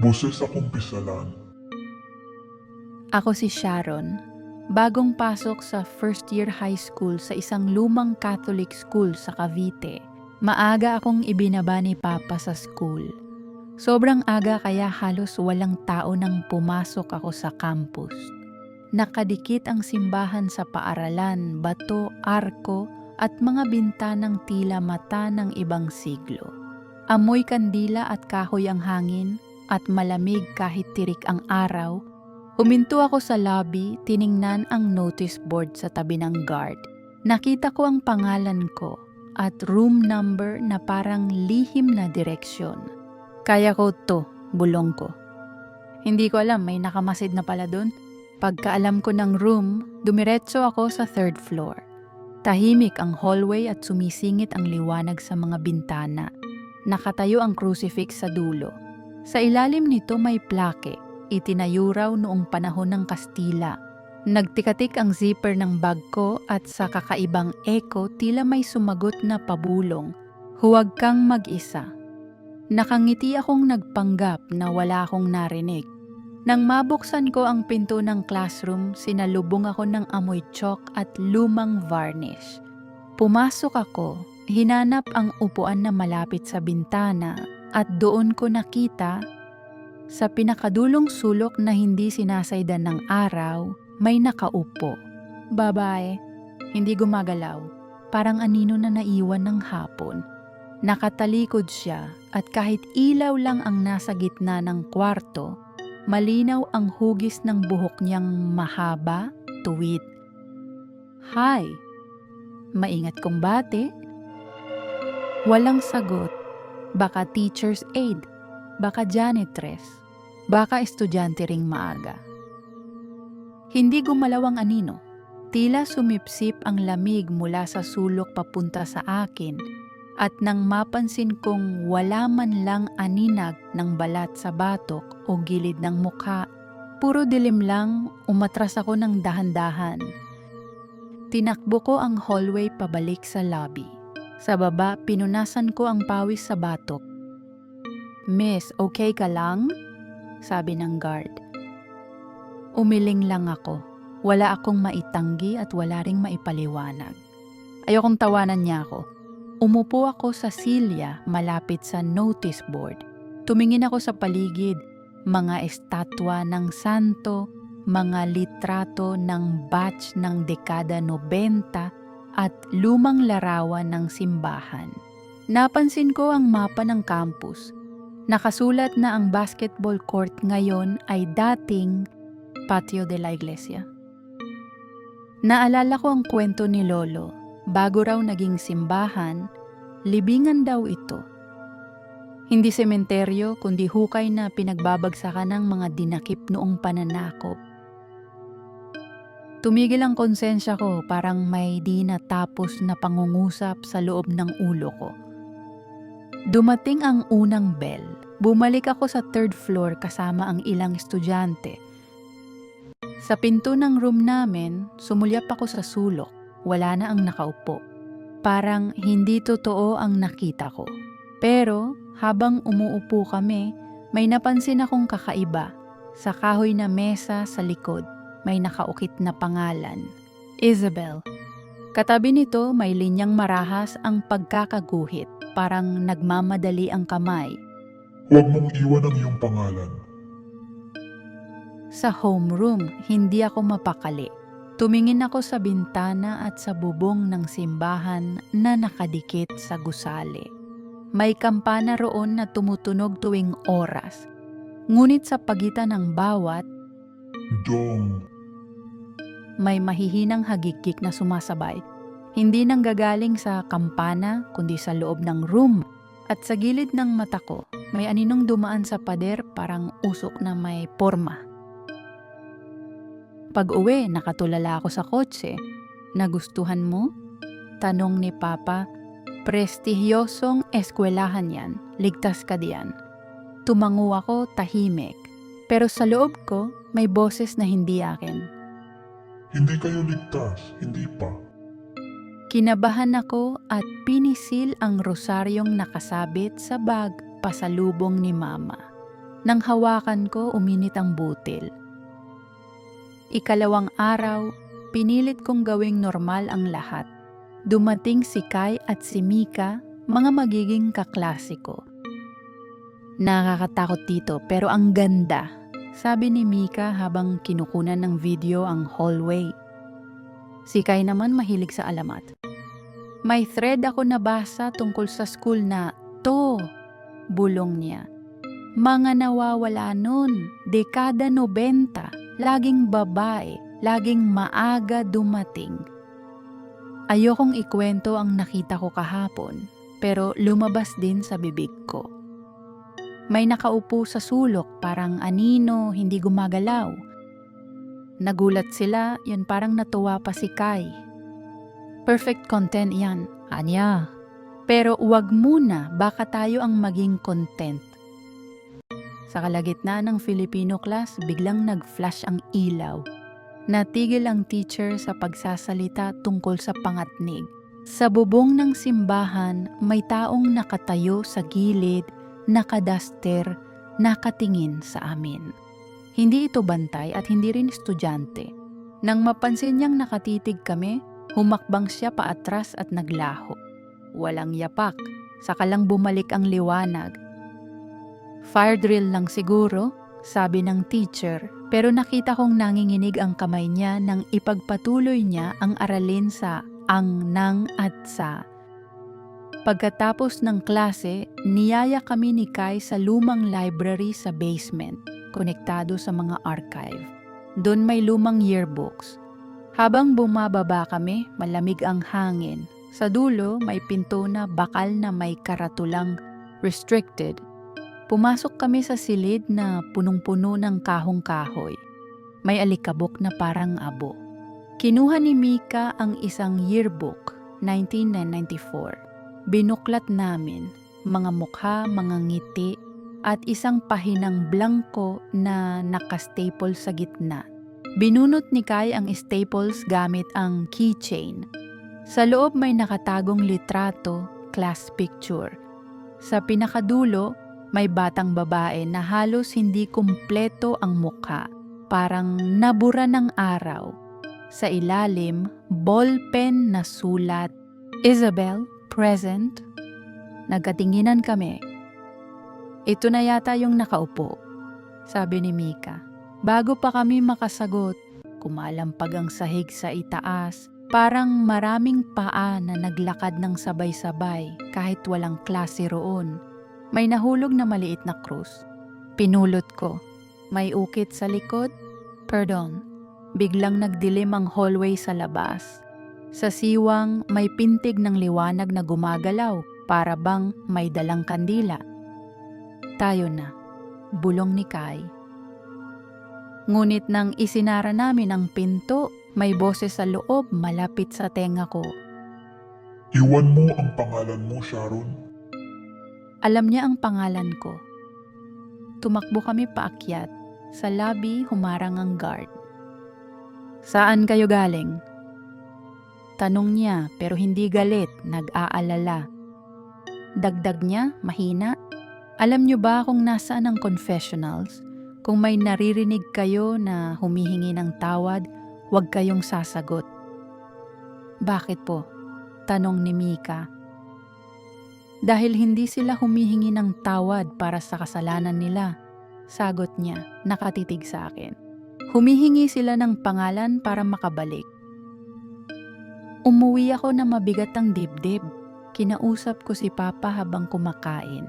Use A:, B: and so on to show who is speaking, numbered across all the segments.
A: Boses akong pisalan.
B: Ako si Sharon. Bagong pasok sa first year high school sa isang lumang Catholic school sa Cavite. Maaga akong ibinaba ni Papa sa school. Sobrang aga kaya halos walang tao nang pumasok ako sa campus. Nakadikit ang simbahan sa paaralan, bato, arko at mga bintanang tila mata ng ibang siglo. Amoy kandila at kahoy ang hangin at malamig kahit tirik ang araw Huminto ako sa lobby, tiningnan ang notice board sa tabi ng guard. Nakita ko ang pangalan ko at room number na parang lihim na direksyon. Kaya ko to, bulong ko. Hindi ko alam, may nakamasid na pala doon. Pagkaalam ko ng room, dumiretso ako sa third floor. Tahimik ang hallway at sumisingit ang liwanag sa mga bintana. Nakatayo ang crucifix sa dulo. Sa ilalim nito may plake itinayo raw noong panahon ng Kastila. Nagtikatik ang zipper ng bag ko at sa kakaibang echo tila may sumagot na pabulong. Huwag kang mag-isa. Nakangiti akong nagpanggap na wala akong narinig. Nang mabuksan ko ang pinto ng classroom, sinalubong ako ng amoy chalk at lumang varnish. Pumasok ako, hinanap ang upuan na malapit sa bintana at doon ko nakita sa pinakadulong sulok na hindi sinasaydan ng araw, may nakaupo. Babae, hindi gumagalaw, parang anino na naiwan ng hapon. Nakatalikod siya at kahit ilaw lang ang nasa gitna ng kwarto, malinaw ang hugis ng buhok niyang mahaba, tuwid. Hi! Maingat kong bate. Walang sagot. Baka teacher's aid. Baka janitress. Baka estudyante ring maaga. Hindi gumalaw ang anino. Tila sumipsip ang lamig mula sa sulok papunta sa akin at nang mapansin kong wala man lang aninag ng balat sa batok o gilid ng mukha, puro dilim lang, umatras ako ng dahan-dahan. Tinakbo ko ang hallway pabalik sa lobby. Sa baba, pinunasan ko ang pawis sa batok. Miss, okay ka lang? Sabi ng guard. Umiling lang ako. Wala akong maitanggi at wala ring maipaliwanag. Ayokong tawanan niya ako. Umupo ako sa silya malapit sa notice board. Tumingin ako sa paligid, mga estatwa ng santo, mga litrato ng batch ng dekada 90 at lumang larawan ng simbahan. Napansin ko ang mapa ng campus. Nakasulat na ang basketball court ngayon ay dating Patio de la Iglesia. Naalala ko ang kwento ni Lolo. Bago raw naging simbahan, libingan daw ito. Hindi sementeryo kundi hukay na pinagbabagsakan ng mga dinakip noong pananakop. Tumigil ang konsensya ko parang may di natapos na pangungusap sa loob ng ulo ko. Dumating ang unang bell. Bumalik ako sa third floor kasama ang ilang estudyante. Sa pinto ng room namin, sumulyap ako sa sulok. Wala na ang nakaupo. Parang hindi totoo ang nakita ko. Pero habang umuupo kami, may napansin akong kakaiba. Sa kahoy na mesa sa likod, may nakaukit na pangalan. Isabel. Katabi nito may linyang marahas ang pagkakaguhit. Parang nagmamadali ang kamay.
A: Huwag mong iwan ang iyong pangalan.
B: Sa homeroom, hindi ako mapakali. Tumingin ako sa bintana at sa bubong ng simbahan na nakadikit sa gusali. May kampana roon na tumutunog tuwing oras. Ngunit sa pagitan ng bawat,
A: Dong,
B: may mahihinang hagikik na sumasabay. Hindi nang gagaling sa kampana kundi sa loob ng room. At sa gilid ng mata ko, may aninong dumaan sa pader parang usok na may porma. Pag uwi, nakatulala ako sa kotse. Nagustuhan mo? Tanong ni Papa, prestigyosong eskwelahan yan, ligtas ka diyan. Tumango ako tahimik, pero sa loob ko may boses na hindi akin.
A: Hindi kayo ligtas, hindi pa.
B: Kinabahan ako at pinisil ang rosaryong nakasabit sa bag pasalubong ni Mama. Nang hawakan ko, uminit ang butil. Ikalawang araw, pinilit kong gawing normal ang lahat. Dumating si Kai at si Mika, mga magiging kaklasiko. Nakakatakot dito pero ang ganda, sabi ni Mika habang kinukunan ng video ang hallway. Si Kai naman mahilig sa alamat. May thread ako nabasa tungkol sa school na to, bulong niya. Mga nawawala nun, dekada 90, laging babae, laging maaga dumating. Ayokong ikwento ang nakita ko kahapon, pero lumabas din sa bibig ko. May nakaupo sa sulok, parang anino, hindi gumagalaw. Nagulat sila, yun parang natuwa pa si Kai. Perfect content yan, anya. Pero wag muna, baka tayo ang maging content. Sa kalagitnaan ng Filipino class, biglang nag-flash ang ilaw. Natigil ang teacher sa pagsasalita tungkol sa pangatnig. Sa bubong ng simbahan, may taong nakatayo sa gilid, nakadaster, nakatingin sa amin. Hindi ito bantay at hindi rin estudyante. Nang mapansin niyang nakatitig kami, humakbang siya paatras at naglaho. Walang yapak, saka lang bumalik ang liwanag. Fire drill lang siguro, sabi ng teacher, pero nakita kong nanginginig ang kamay niya nang ipagpatuloy niya ang aralin sa ang, nang at sa. Pagkatapos ng klase, niyaya kami ni Kai sa lumang library sa basement, konektado sa mga archive. Doon may lumang yearbooks. Habang bumababa kami, malamig ang hangin. Sa dulo, may pinto na bakal na may karatulang restricted. Pumasok kami sa silid na punong-puno ng kahong-kahoy. May alikabok na parang abo. Kinuha ni Mika ang isang yearbook, 1994. Binuklat namin, mga mukha, mga ngiti, at isang pahinang blanco na nakastaple sa gitna. Binunot ni Kai ang staples gamit ang keychain. Sa loob may nakatagong litrato, class picture. Sa pinakadulo, may batang babae na halos hindi kumpleto ang mukha, parang nabura ng araw. Sa ilalim, ballpen na sulat, Isabel, present. Nagkatinginan kami. Ito na yata yung nakaupo, sabi ni Mika. Bago pa kami makasagot, kumalampag ang sahig sa itaas, parang maraming paa na naglakad ng sabay-sabay kahit walang klase roon. May nahulog na maliit na krus. Pinulot ko. May ukit sa likod? Pardon. Biglang nagdilim ang hallway sa labas. Sa siwang, may pintig ng liwanag na gumagalaw para bang may dalang kandila. Tayo na. Bulong ni Kai. Ngunit nang isinara namin ang pinto, may boses sa loob malapit sa tenga ko.
A: Iwan mo ang pangalan mo, Sharon.
B: Alam niya ang pangalan ko. Tumakbo kami paakyat. Sa lobby, humarang ang guard. Saan kayo galing? Tanong niya pero hindi galit, nag-aalala. Dagdag niya, mahina. Alam niyo ba kung nasaan ang confessionals? Kung may naririnig kayo na humihingi ng tawad, huwag kayong sasagot. Bakit po? Tanong ni Mika. Dahil hindi sila humihingi ng tawad para sa kasalanan nila. Sagot niya, nakatitig sa akin. Humihingi sila ng pangalan para makabalik. Umuwi ako na mabigat ang dibdib. Kinausap ko si Papa habang kumakain.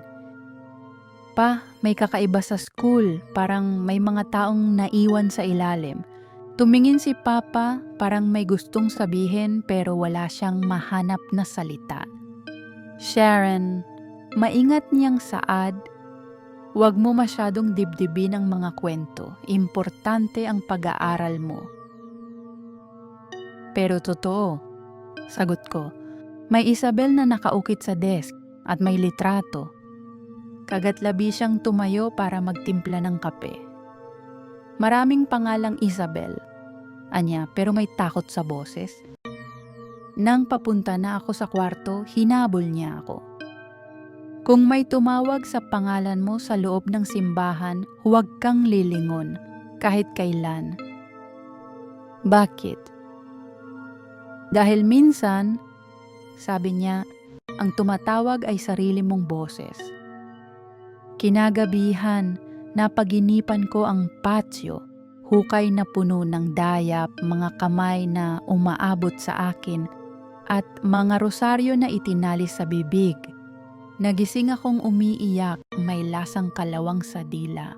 B: Pa, may kakaiba sa school, parang may mga taong naiwan sa ilalim. Tumingin si Papa, parang may gustong sabihin pero wala siyang mahanap na salita. Sharon, maingat niyang saad, huwag mo masyadong dibdibin ang mga kwento. Importante ang pag-aaral mo. Pero totoo, sagot ko, may Isabel na nakaukit sa desk at may litrato. Kagatlabi siyang tumayo para magtimpla ng kape. Maraming pangalang Isabel, anya pero may takot sa boses. Nang papunta na ako sa kwarto, hinabol niya ako. Kung may tumawag sa pangalan mo sa loob ng simbahan, huwag kang lilingon kahit kailan. Bakit? Dahil minsan, sabi niya, ang tumatawag ay sarili mong boses. Kinagabihan, napaginipan ko ang patio, hukay na puno ng dayap, mga kamay na umaabot sa akin, at mga rosaryo na itinali sa bibig. Nagising akong umiiyak, may lasang kalawang sa dila.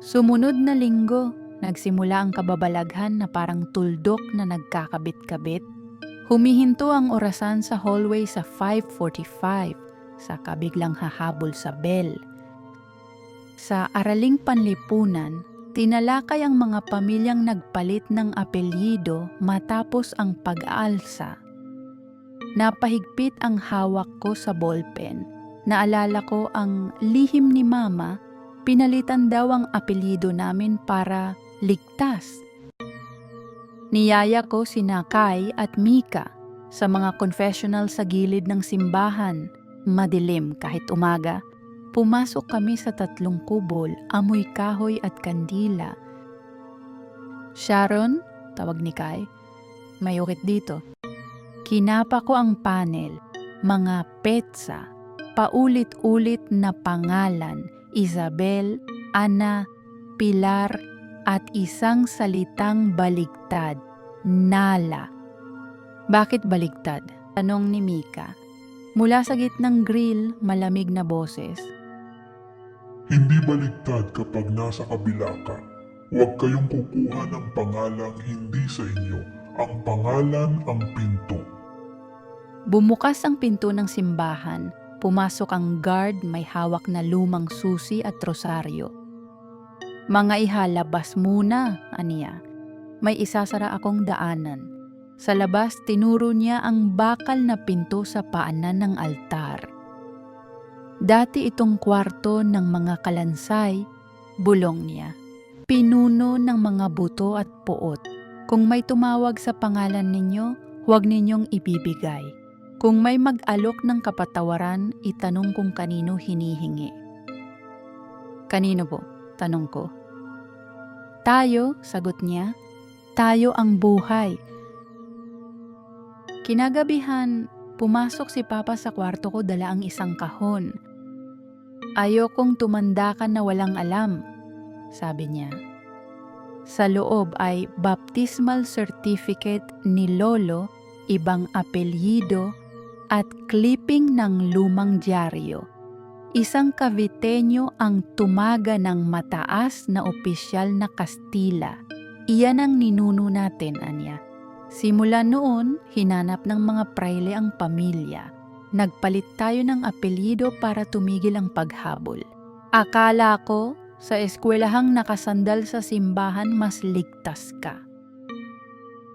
B: Sumunod na linggo, nagsimula ang kababalaghan na parang tuldok na nagkakabit-kabit. Humihinto ang orasan sa hallway sa 5.45, sa kabiglang hahabol sa bell. Sa araling panlipunan, tinalakay ang mga pamilyang nagpalit ng apelyido matapos ang pag-aalsa. Napahigpit ang hawak ko sa ballpen. Naalala ko ang lihim ni Mama, pinalitan daw ang apelyido namin para ligtas. Niyaya ko si Nakay at Mika sa mga confessional sa gilid ng simbahan. Madilim kahit umaga. Pumasok kami sa tatlong kubol, amoy kahoy at kandila. Sharon, tawag ni Kai, may ukit dito. Kinapa ko ang panel, mga petsa, paulit-ulit na pangalan, Isabel, Ana, Pilar, at isang salitang baligtad, Nala. Bakit baligtad? Tanong ni Mika. Mula sa gitnang grill, malamig na boses.
A: Hindi baligtad kapag nasa kabila ka. Huwag kayong kukuha ng pangalang hindi sa inyo. Ang pangalan ang pinto.
B: Bumukas ang pinto ng simbahan. Pumasok ang guard may hawak na lumang susi at rosaryo. Mga ihalabas muna, aniya. May isasara akong daanan. Sa labas, tinuro niya ang bakal na pinto sa paanan ng altar. Dati itong kwarto ng mga kalansay, bulong niya. Pinuno ng mga buto at puot. Kung may tumawag sa pangalan ninyo, huwag ninyong ibibigay. Kung may mag-alok ng kapatawaran, itanong kung kanino hinihingi. Kanino po? Tanong ko. Tayo, sagot niya. Tayo ang buhay. Kinagabihan, pumasok si Papa sa kwarto ko dala ang isang kahon. Ayokong tumanda ka na walang alam, sabi niya. Sa loob ay baptismal certificate ni Lolo, ibang apelyido, at clipping ng lumang dyaryo. Isang Caviteño ang tumaga ng mataas na opisyal na Kastila. Iyan ang ninuno natin, Anya. Simula noon, hinanap ng mga praile ang pamilya. Nagpalit tayo ng apelyido para tumigil ang paghabol. Akala ko, sa eskwelahang nakasandal sa simbahan mas ligtas ka.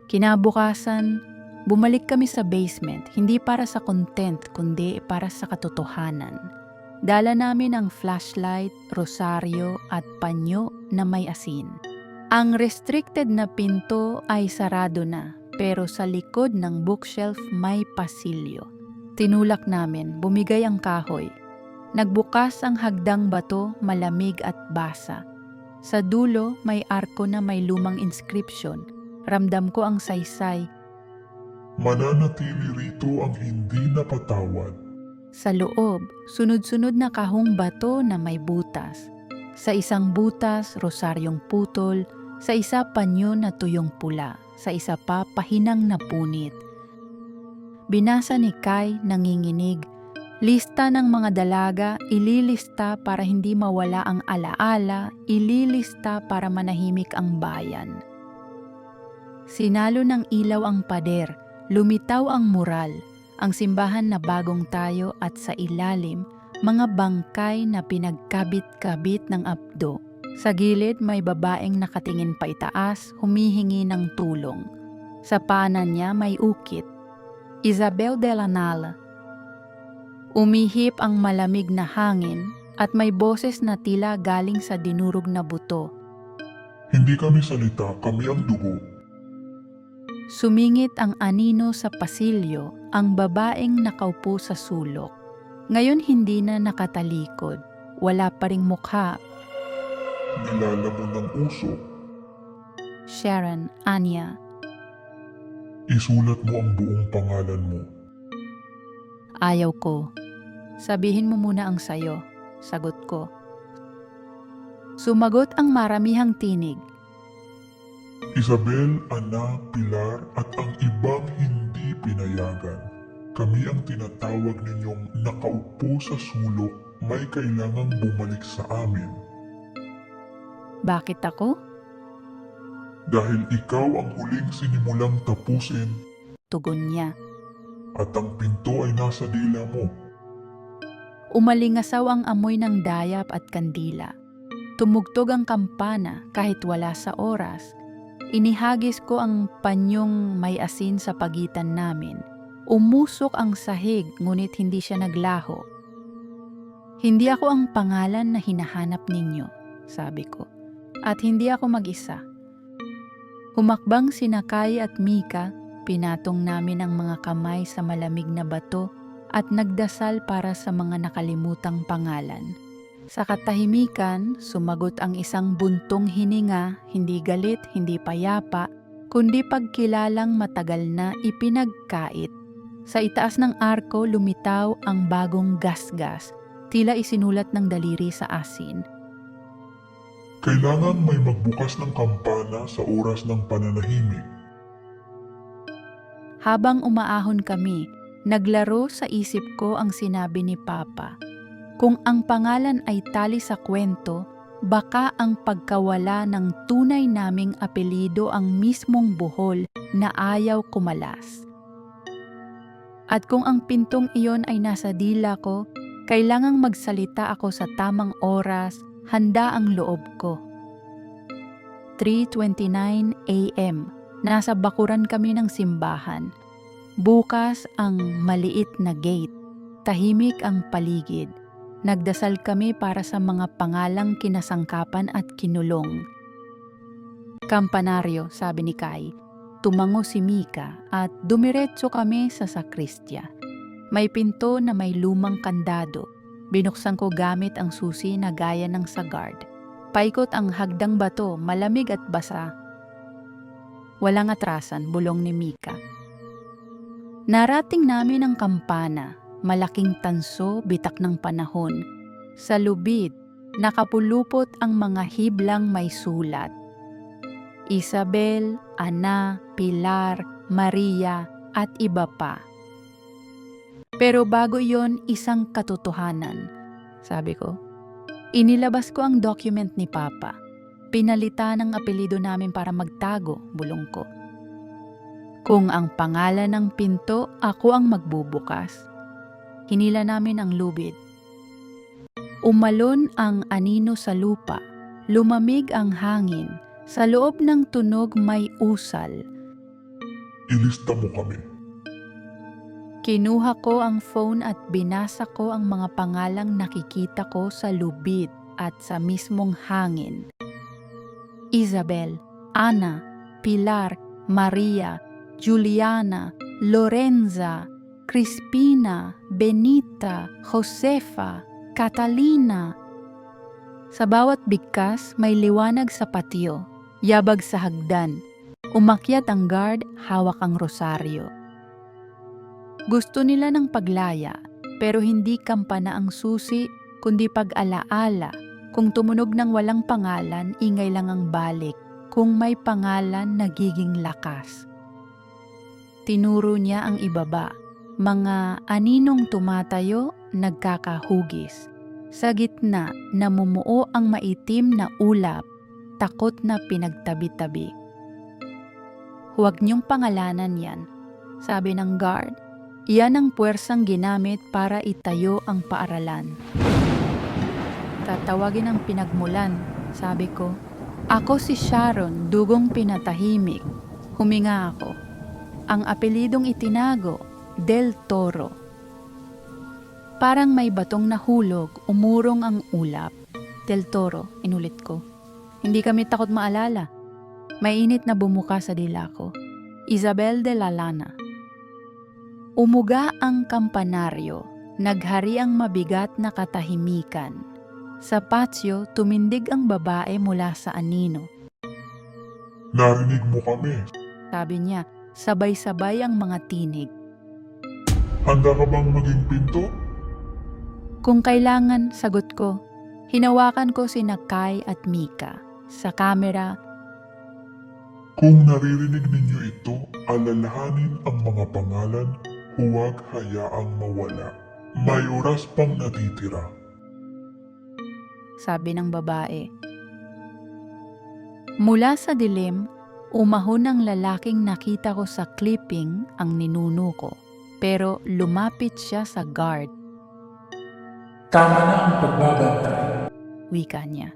B: Kinabukasan, bumalik kami sa basement, hindi para sa content kundi para sa katotohanan. Dala namin ang flashlight, rosaryo at panyo na may asin. Ang restricted na pinto ay sarado na, pero sa likod ng bookshelf may pasilyo. Tinulak namin, bumigay ang kahoy. Nagbukas ang hagdang bato, malamig at basa. Sa dulo, may arko na may lumang inscription. Ramdam ko ang saysay.
A: Mananatili rito ang hindi napatawad.
B: Sa loob, sunod-sunod na kahong bato na may butas. Sa isang butas, rosaryong putol. Sa isa, panyo na tuyong pula. Sa isa pa, pahinang na punit. Binasa ni Kai nanginginig. Lista ng mga dalaga, ililista para hindi mawala ang alaala, ililista para manahimik ang bayan. Sinalo ng ilaw ang pader, lumitaw ang mural, ang simbahan na bagong tayo at sa ilalim, mga bangkay na pinagkabit-kabit ng abdo. Sa gilid may babaeng nakatingin pa itaas, humihingi ng tulong. Sa panan niya may ukit. Isabel de la Nala. Umihip ang malamig na hangin at may boses na tila galing sa dinurog na buto.
A: Hindi kami salita, kami ang dugo.
B: Sumingit ang anino sa pasilyo, ang babaeng nakaupo sa sulok. Ngayon hindi na nakatalikod. Wala pa ring mukha.
A: Nilalamon ng uso.
B: Sharon, Anya,
A: Isulat mo ang buong pangalan mo.
B: ayaw ko. Sabihin mo muna ang sayo. Sagot ko. Sumagot ang maramihang tinig.
A: Isabel, Ana, Pilar at ang ibang hindi pinayagan. Kami ang tinatawag ninyong nakaupo sa sulok may kailangang bumalik sa amin
B: Bakit ako?
A: dahil ikaw ang huling sinimulang tapusin
B: Tugon niya.
A: at ang pinto ay nasa dila mo.
B: Umalingasaw ang amoy ng dayap at kandila. Tumugtog ang kampana kahit wala sa oras. Inihagis ko ang panyong may asin sa pagitan namin. Umusok ang sahig ngunit hindi siya naglaho. Hindi ako ang pangalan na hinahanap ninyo, sabi ko. At hindi ako mag-isa. Humakbang sina Kai at Mika, pinatong namin ang mga kamay sa malamig na bato at nagdasal para sa mga nakalimutang pangalan. Sa katahimikan, sumagot ang isang buntong hininga, hindi galit, hindi payapa, kundi pagkilalang matagal na ipinagkait. Sa itaas ng arko lumitaw ang bagong gasgas, tila isinulat ng daliri sa asin.
A: Kailangan may magbukas ng kampana sa oras ng pananahimik.
B: Habang umaahon kami, naglaro sa isip ko ang sinabi ni Papa. Kung ang pangalan ay tali sa kwento, baka ang pagkawala ng tunay naming apelido ang mismong buhol na ayaw kumalas. At kung ang pintong iyon ay nasa dila ko, kailangang magsalita ako sa tamang oras, handa ang loob ko. 3.29 a.m. Nasa bakuran kami ng simbahan. Bukas ang maliit na gate. Tahimik ang paligid. Nagdasal kami para sa mga pangalang kinasangkapan at kinulong. Kampanaryo, sabi ni Kai. Tumango si Mika at dumiretso kami sa sakristya. May pinto na may lumang kandado. Binuksan ko gamit ang susi na gaya ng sa guard. Paikot ang hagdang bato, malamig at basa. Walang atrasan, bulong ni Mika. Narating namin ang kampana, malaking tanso, bitak ng panahon. Sa lubid, nakapulupot ang mga hiblang may sulat. Isabel, Ana, Pilar, Maria, at iba pa. Pero bago yon isang katotohanan. Sabi ko, inilabas ko ang document ni Papa. Pinalitan ang apelido namin para magtago, bulong ko. Kung ang pangalan ng pinto, ako ang magbubukas. Hinila namin ang lubid. Umalon ang anino sa lupa. Lumamig ang hangin. Sa loob ng tunog may usal.
A: Ilista mo kami.
B: Kinuha ko ang phone at binasa ko ang mga pangalang nakikita ko sa lubid at sa mismong hangin. Isabel, Ana, Pilar, Maria, Juliana, Lorenza, Crispina, Benita, Josefa, Catalina. Sa bawat bigkas may liwanag sa patio, yabag sa hagdan. Umakyat ang guard, hawak ang rosaryo. Gusto nila ng paglaya, pero hindi kampana ang susi, kundi pag-alaala. Kung tumunog ng walang pangalan, ingay lang ang balik. Kung may pangalan, nagiging lakas. Tinuro niya ang ibaba. Mga aninong tumatayo, nagkakahugis. Sa gitna, namumuo ang maitim na ulap, takot na pinagtabi-tabi. Huwag niyong pangalanan yan, sabi ng guard. Iyan ang puwersang ginamit para itayo ang paaralan. Tatawagin ang pinagmulan, sabi ko. Ako si Sharon, dugong pinatahimik. Huminga ako. Ang apelidong itinago, Del Toro. Parang may batong nahulog, umurong ang ulap. Del Toro, inulit ko. Hindi kami takot maalala. Mainit na bumuka sa dila ko. Isabel de la Lana. Umuga ang kampanaryo. Naghari ang mabigat na katahimikan. Sa patio, tumindig ang babae mula sa anino.
A: Narinig mo kami.
B: Sabi niya, sabay-sabay ang mga tinig.
A: Handa ka bang maging pinto?
B: Kung kailangan, sagot ko. Hinawakan ko si Kai at Mika. Sa kamera,
A: Kung naririnig ninyo ito, alalahanin ang mga pangalan, huwag hayaang mawala. May oras pang natitira.
B: sabi ng babae. Mula sa dilim, umahon ang lalaking nakita ko sa clipping ang ninuno ko. Pero lumapit siya sa guard,
C: Tama na ang pagbabantay.
B: wika niya.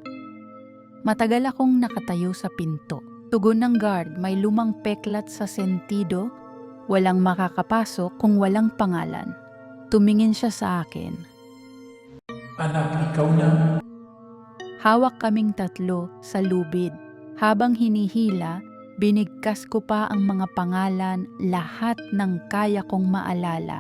B: Matagal akong nakatayo sa pinto. Tugon ng guard, may lumang peklat sa sentido. Walang makakapasok kung walang pangalan. Tumingin siya sa akin.
C: Anak, ikaw na.
B: Hawak kaming tatlo sa lubid. Habang hinihila, binigkas ko pa ang mga pangalan lahat ng kaya kong maalala.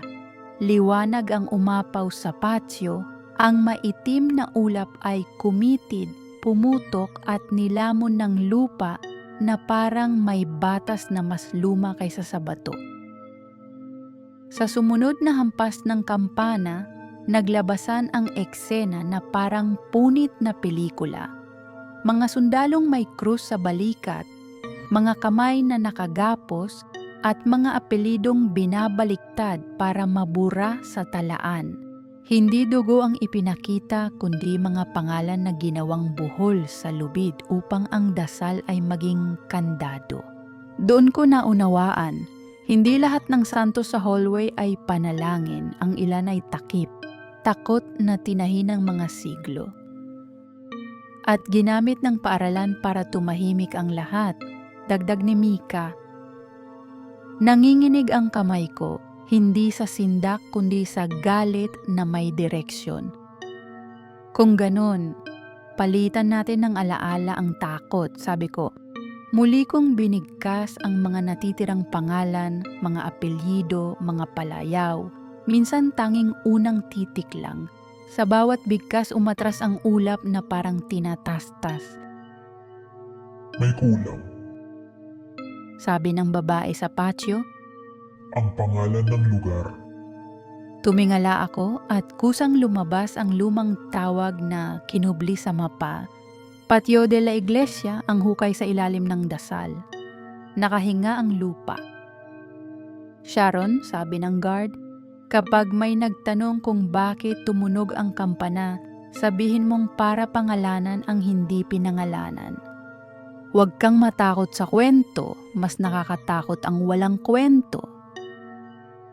B: Liwanag ang umapaw sa patio, ang maitim na ulap ay kumitid, pumutok at nilamon ng lupa na parang may batas na mas luma kaysa sa bato. Sa sumunod na hampas ng kampana, naglabasan ang eksena na parang punit na pelikula. Mga sundalong may krus sa balikat, mga kamay na nakagapos, at mga apelidong binabaliktad para mabura sa talaan. Hindi dugo ang ipinakita kundi mga pangalan na ginawang buhol sa lubid upang ang dasal ay maging kandado. Doon ko naunawaan, hindi lahat ng santo sa hallway ay panalangin, ang ilan ay takip, takot na tinahin ng mga siglo. At ginamit ng paaralan para tumahimik ang lahat, dagdag ni Mika. Nanginginig ang kamay ko, hindi sa sindak kundi sa galit na may direksyon. Kung ganon, palitan natin ng alaala ang takot, sabi ko. Muli kong binigkas ang mga natitirang pangalan, mga apelyido, mga palayaw, minsan tanging unang titik lang. Sa bawat bigkas umatras ang ulap na parang tinatastas.
A: May kulang.
B: Sabi ng babae sa patio,
A: Ang pangalan ng lugar.
B: Tumingala ako at kusang lumabas ang lumang tawag na kinubli sa mapa. Patio de la Iglesia ang hukay sa ilalim ng dasal. Nakahinga ang lupa. Sharon, sabi ng guard, kapag may nagtanong kung bakit tumunog ang kampana, sabihin mong para pangalanan ang hindi pinangalanan. Huwag kang matakot sa kwento, mas nakakatakot ang walang kwento.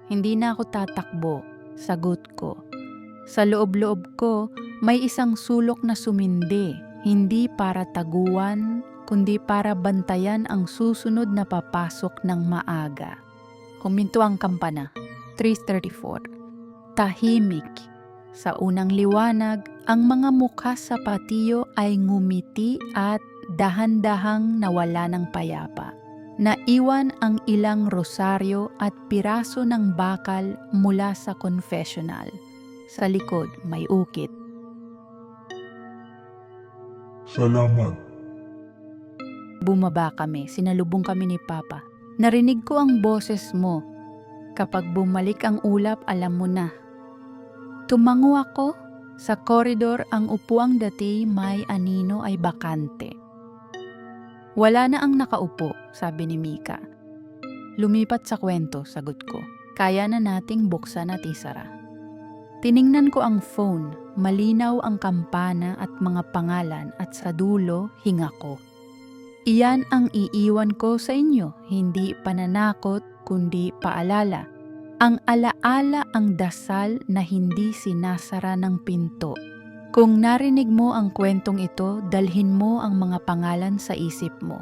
B: Hindi na ako tatakbo, sagot ko. Sa loob-loob ko, may isang sulok na sumindi, hindi para taguan, kundi para bantayan ang susunod na papasok ng maaga. Huminto ang kampana. 3.34 Tahimik. Sa unang liwanag, ang mga mukha sa patiyo ay ngumiti at dahan-dahang nawala ng payapa. Naiwan ang ilang rosaryo at piraso ng bakal mula sa confessional. Sa likod may ukit.
A: Salamat.
B: Bumaba kami, sinalubong kami ni Papa. Narinig ko ang boses mo. Kapag bumalik ang ulap, alam mo na. Tumango ako. Sa koridor, ang upuang dati may anino ay bakante. Wala na ang nakaupo, sabi ni Mika. Lumipat sa kwento, sagot ko. Kaya na nating buksan at isara. Tiningnan ko ang phone, malinaw ang kampana at mga pangalan at sa dulo, hinga ko. Iyan ang iiwan ko sa inyo, hindi pananakot kundi paalala. Ang alaala ang dasal na hindi sinasara ng pinto. Kung narinig mo ang kwentong ito, dalhin mo ang mga pangalan sa isip mo.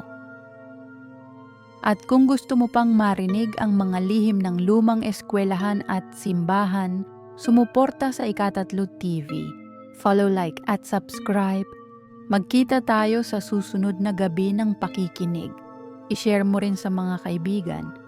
B: At kung gusto mo pang marinig ang mga lihim ng lumang eskwelahan at simbahan, sumuporta sa Ikatatlo TV. Follow, like at subscribe. Magkita tayo sa susunod na gabi ng pakikinig. I-share mo rin sa mga kaibigan